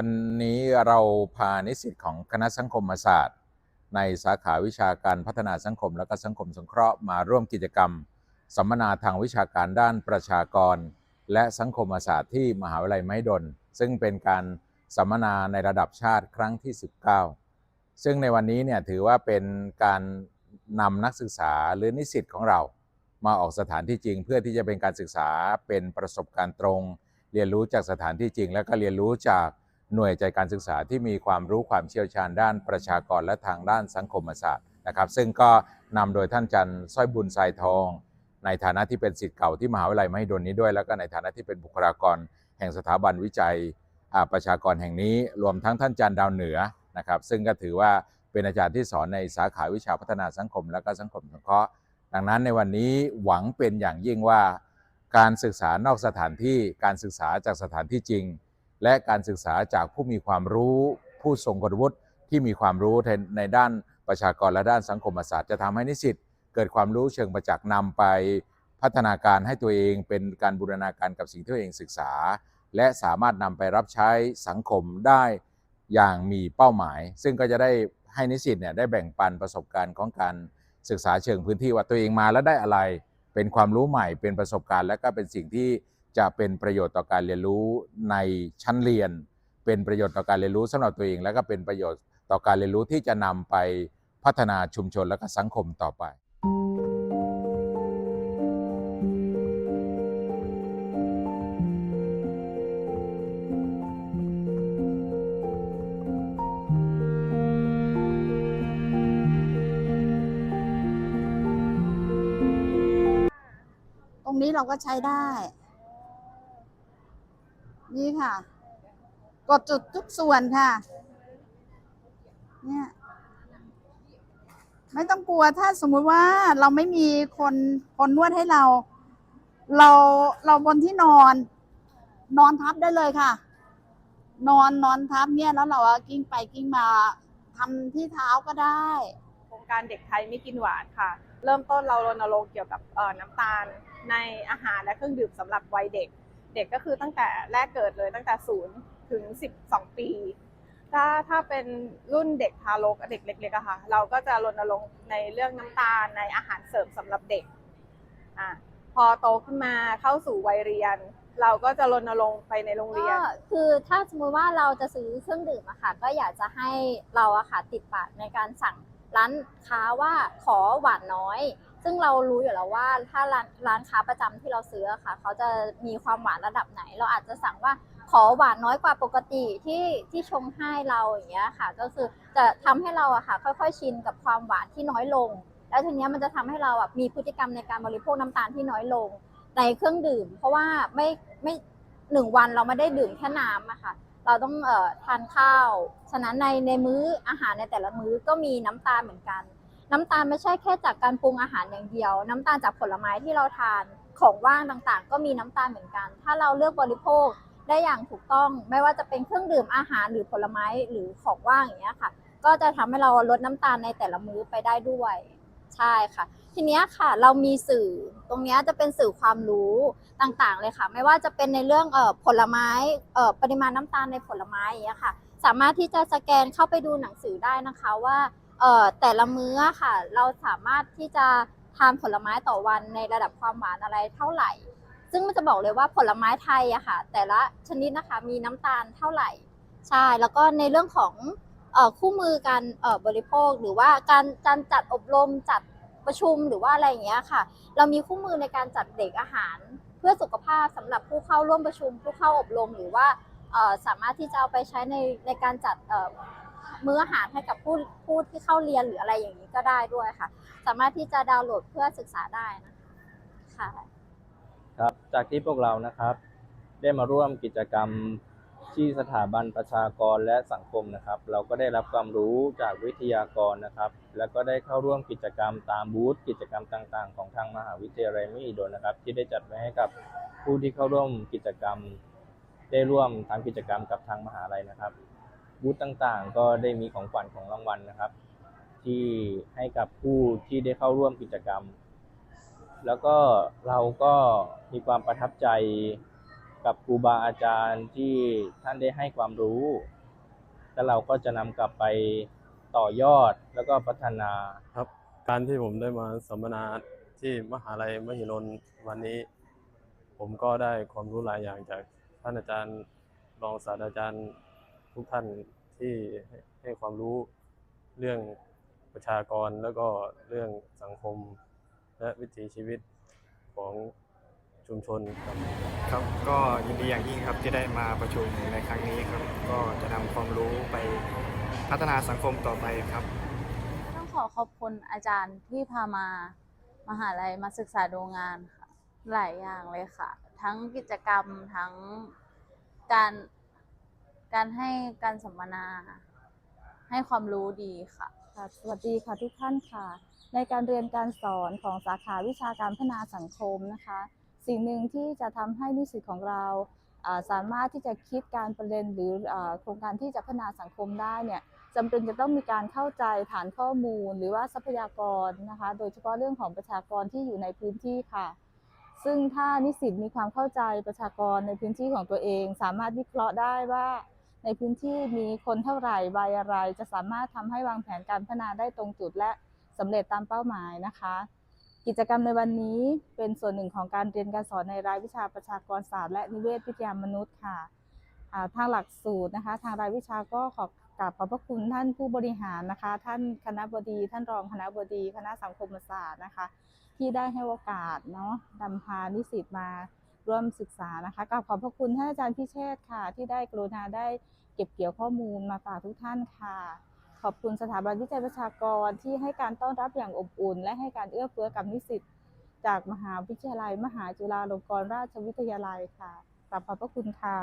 วันนี้เราพานิสิตของคณะสังคมศาสตร์ ในสาขาวิชาการพัฒนาสังคมและก็สังคมสงเคราะห์มาร่วมกิจกรรม สัมมนาทางวิชาการด้านประชากร และสังคมศาสตร์ที่มหาวิทยาลัยมหิดล ซึ่งเป็นการสัมมนาในระดับชาติครั้งที่ 19 ซึ่งในวันนี้เนี่ยถือว่าเป็นการนำนักศึกษาหรือนิสิตของเรา มาออกสถานที่จริง เพื่อที่จะเป็นการศึกษาเป็นประสบการณ์ตรง เรียนรู้จากสถานที่จริง แล้วก็เรียนรู้จาก หน่วยใจการศึกษาที่มีความรู้ความเชี่ยวชาญด้านประชากรและทางด้านสังคมศาสตร์นะครับ ซึ่งก็นำโดยท่านจันทร์สร้อยบุญทรายทอง ในฐานะที่เป็นศิษย์เก่าที่มหาวิทยาลัยมหิดลนี้ด้วย แล้วก็ในฐานะที่เป็นบุคลากร แห่งสถาบันวิจัยประชากรแห่งนี้ รวมทั้งท่านจันทร์ดาวเหนือนะครับ ซึ่งก็ถือว่าเป็นอาจารย์ที่สอนในสาขาวิชาพัฒนาสังคม และก็สังคมสงเคราะห์ดังนั้นในวันนี้หวังเป็นอย่างยิ่งว่า การศึกษานอกสถานที่การศึกษาจากสถานที่จริง และการศึกษาจากผู้มีความรู้ ผู้ทรงคุณวุฒิที่มีความรู้ในในด้านประชากรและด้านสังคมศาสตร์จะทำให้นิสิตเกิดความรู้เชิงประจักษ์นำไปพัฒนาการให้ตัวเองเป็นการบูรณาการกับสิ่งที่ตัวเองศึกษา และสามารถนำไปรับใช้สังคมได้อย่างมีเป้าหมาย ซึ่งก็จะได้ให้นิสิตเนี่ยได้แบ่งปันประสบการณ์ของการศึกษาเชิงพื้นที่ว่าตัวเองมาแล้วได้อะไร เป็นความรู้ใหม่เป็นประสบการณ์ และก็เป็นสิ่งที่ จะเป็นประโยชน์ต่อการเรียนรู้ในชั้นเรียน เป็นประโยชน์ต่อการเรียนรู้สำหรับตัวเอง และก็เป็นประโยชน์ต่อการเรียนรู้ที่จะนำไปพัฒนาชุมชนและก็สังคมต่อไปตรงนี้เราก็ใช้ได้ นี่ค่ะ กดจุดทุกส่วนค่ะ เนี่ย ไม่ต้องกลัวถ้าสมมุติว่าเราไม่มีคนคนนวดให้เรา เราเราบนที่นอน นอนทับได้เลยค่ะ นอนนอนทับเนี่ยแล้วเราอะกิ้งไปกิ้งมาทำที่เท้าก็ได้โครงการเด็กไทยไม่กินหวานค่ะ เริ่มต้นเรารณรงค์เกี่ยวกับเอ่อน้ำตาลในอาหารและเครื่องดื่มสำหรับวัยเด็ก เด็กก็คือตั้งแต่แรกเกิดเลยตั้งแต่ศูนย์ถึง 12 ปี ถ้าถ้าเป็นรุ่นเด็กทารกเด็กเล็กๆอะค่ะ เราก็จะรณรงค์ในเรื่องน้ำตาลในอาหารเสริมสำหรับเด็กอะพอโตขึ้นมาเข้าสู่วัยเรียน เราก็จะรณรงค์ไปในโรงเรียน ก็คือถ้าสมมติว่าเราจะซื้อเครื่องดื่มอะค่ะ ก็อยากจะให้เราอะค่ะติดปากในการสั่งร้านค้าว่าขอหวานน้อย ซึ่งเรารู้อยู่แล้วว่าถ้าร้านร้านค้าประจำที่เราซื้อค่ะ เขาจะมีความหวานระดับไหน เราอาจจะสั่งว่าขอหวานน้อยกว่าปกติที่ที่ชงให้เราอย่างเงี้ยค่ะ ก็คือจะทำให้เราอะค่ะ ค่อยๆชินกับความหวานที่น้อยลง แล้วทีเนี้ยมันจะทำให้เราอะมีพฤติกรรมในการบริโภคน้ำตาลที่น้อยลงในเครื่องดื่ม เพราะว่าไม่ไม่หนึ่งวันเราไม่ได้ดื่มแค่น้ำอะค่ะเราต้องเอ่อทานข้าว ฉะนั้นในในมื้ออาหารในแต่ละมื้อก็มีน้ำตาลเหมือนกัน น้ำตาลไม่ใช่แค่จากการปรุงอาหารอย่างเดียว น้ำตาลจากผลไม้ที่เราทานของว่างต่างๆ ก็มีน้ำตาลเหมือนกัน ถ้าเราเลือกบริโภคได้อย่างถูกต้อง ไม่ว่าจะเป็นเครื่องดื่มอาหารหรือผลไม้หรือของว่างอย่างเงี้ยค่ะ ก็จะทำให้เราลดน้ำตาลในแต่ละมื้อไปได้ด้วย ใช่ค่ะ ทีเนี้ยค่ะเรามีสื่อตรงเนี้ยจะเป็นสื่อความรู้ต่างๆเลยค่ะ ไม่ว่าจะเป็นในเรื่องเอ่อผลไม้เอ่อปริมาณน้ำตาลในผลไม้อย่างเงี้ยค่ะ สามารถที่จะสแกนเข้าไปดูหนังสือได้นะคะว่า เอ่อแต่ละมื้อค่ะ เราสามารถที่จะทานผลไม้ต่อวันในระดับความหวานอะไรเท่าไหร่ ซึ่งมันจะบอกเลยว่าผลไม้ไทยอะค่ะ แต่ละชนิดนะคะมีน้ำตาลเท่าไหร่ใช่แล้วก็ในเรื่องของเอ่อคู่มือการเอ่อบริโภคหรือว่าการการจัดอบรมจัดประชุมหรือว่าอะไรอย่างเงี้ยค่ะ เรามีคู่มือในการจัดเด็กอาหาร เพื่อสุขภาพสำหรับผู้เข้าร่วมประชุม ผู้เข้าอบรมหรือว่าสามารถที่จะเอาไปใช้ในในการจัด มื้ออาหารให้กับผู้ผู้ที่เข้าเรียนหรืออะไรอย่างนี้ก็ได้ด้วยค่ะ สามารถที่จะดาวน์โหลดเพื่อศึกษาได้นะคะค่ะครับ จากที่พวกเรานะครับ ได้มาร่วมกิจกรรมที่สถาบันประชากรและสังคมนะครับ เราก็ได้รับความรู้จากวิทยากรนะครับ แล้วก็ได้เข้าร่วมกิจกรรมตามบูธกิจกรรมต่างๆ ของทางมหาวิทยาลัยมหิดลนะครับ ที่ได้จัดไว้ให้กับผู้ที่เข้าร่วมกิจกรรม ได้ร่วมทำกิจกรรมกับทางมหาลัยนะครับ บูธต่างๆ ก็ได้มีของขวัญของรางวัลนะครับ ที่ให้กับผู้ที่ได้เข้าร่วมกิจกรรม แล้วก็เราก็มีความประทับใจกับครูบาอาจารย์ที่ท่านได้ให้ความรู้ แล้วเราก็จะนำกลับไปต่อยอดแล้วก็พัฒนาครับ การที่ผมได้มาสัมมนาที่มหาลัยมหิดลวันนี้ ผมก็ได้ความรู้หลายอย่างจากท่านอาจารย์รองศาสตราจารย์ ทุกท่านที่ให้ให้ความรู้เรื่องประชากรแล้วก็เรื่องสังคมและวิถีชีวิตของชุมชนครับครับก็ยินดีอย่างยิ่งครับที่ได้มาประชุมในครั้งนี้ครับ ก็จะนำความรู้ไปพัฒนาสังคมต่อไปครับ ต้องขอขอบคุณอาจารย์ที่พามา มหาลัยมาศึกษาดูงานค่ะ หลายอย่างเลยค่ะ ทั้งกิจกรรมทั้งการ การให้การสัมมนา ให้ความรู้ดีค่ะ ค่ะสวัสดีค่ะทุกท่านค่ะ ในการเรียนการสอนของสาขาวิชาการพัฒนาสังคมนะคะ สิ่งหนึ่งที่จะทำให้นิสิตของเราสามารถที่จะคิดการประเด็นหรือโครงการที่จะพัฒนาสังคมได้เนี่ยจำเป็นจะต้องมีการเข้าใจฐานข้อมูล หรือว่าทรัพยากรนะคะ โดยเฉพาะเรื่องของประชากรที่อยู่ในพื้นที่ค่ะ ซึ่งถ้านิสิตมีความเข้าใจประชากรในพื้นที่ของตัวเอง สามารถวิเคราะห์ได้ว่า ในพื้นที่มีคนเท่าไหร่วัยอะไร จะสามารถทำให้วางแผนการพัฒนาได้ตรงจุดและสำเร็จตามเป้าหมายนะคะ กิจกรรมในวันนี้เป็นส่วนหนึ่งของการเรียนการสอนในรายวิชาประชากรศาสตร์และนิเวศวิทยามนุษย์ค่ะทางหลักสูตรนะคะ ทางรายวิชาก็ขอกราบขอบพระคุณท่านผู้บริหารนะคะ ท่านคณะบดี ท่านรองคณะบดี คณะสังคมศาสตร์นะคะ ที่ได้ให้โอกาสเนาะนำพานิสิตมา ร่วมศึกษานะคะกับขอบพระคุณท่านอาจารย์พิเชษค่ะ ที่ได้กรุณาได้เก็บเกี่ยวข้อมูลมาฝากทุกท่านค่ะ ขอบคุณสถาบันวิจัยประชากรที่ให้การต้อนรับอย่างอบอุ่น และให้การเอื้อเฟื้อกับนิสิตจากมหาวิทยาลัย มหาจุฬาลงกรณราชวิทยาลัยค่ะกลับขอบพระคุณค่ะ